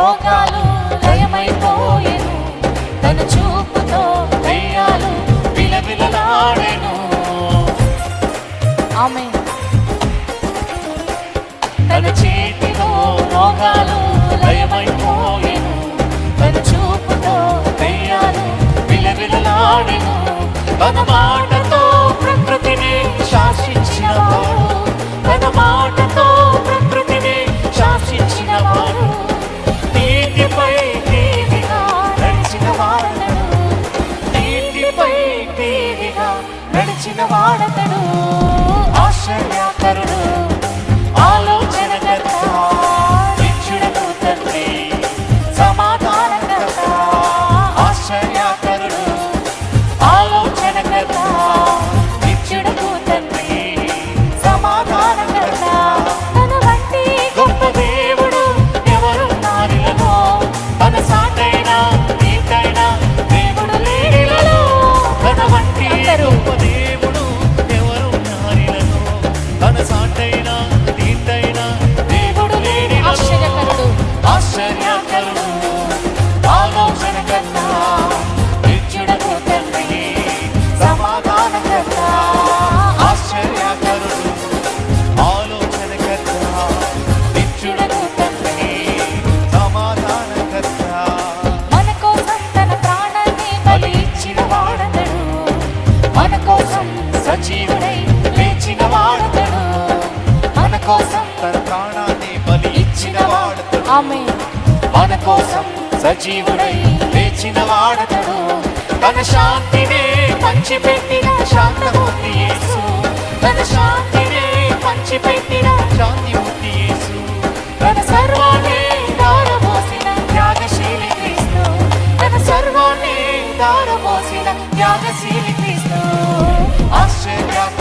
రోగాలు లయమైపోయేను తన చూపుతో దయ్యాలు విలవిలలాడేను. ఆమె తన చేతిలో రోగాలు లయమైపోయేను తన చూపుతో దయ్యాలు విలవిలలాడేను. తన మాట నడిచిన వాడతడు. ఆశ్చర్యాకరుడు. మన కోసం సజీవుడై లేచిన వాడతడు. తన శాంతినే పంచిపెట్టిన శాంతమూర్తి యేసు. తన శాంతినే పంచిపెట్టిన శాంతిమూర్తి యేసు. తన సర్వాన్ని దారమోసిన త్యాగశీలి క్రీస్తు. తన సర్వాన్ని దారమోసిన త్యాగశీలి క్రీస్తు. ఆశ్చర్యం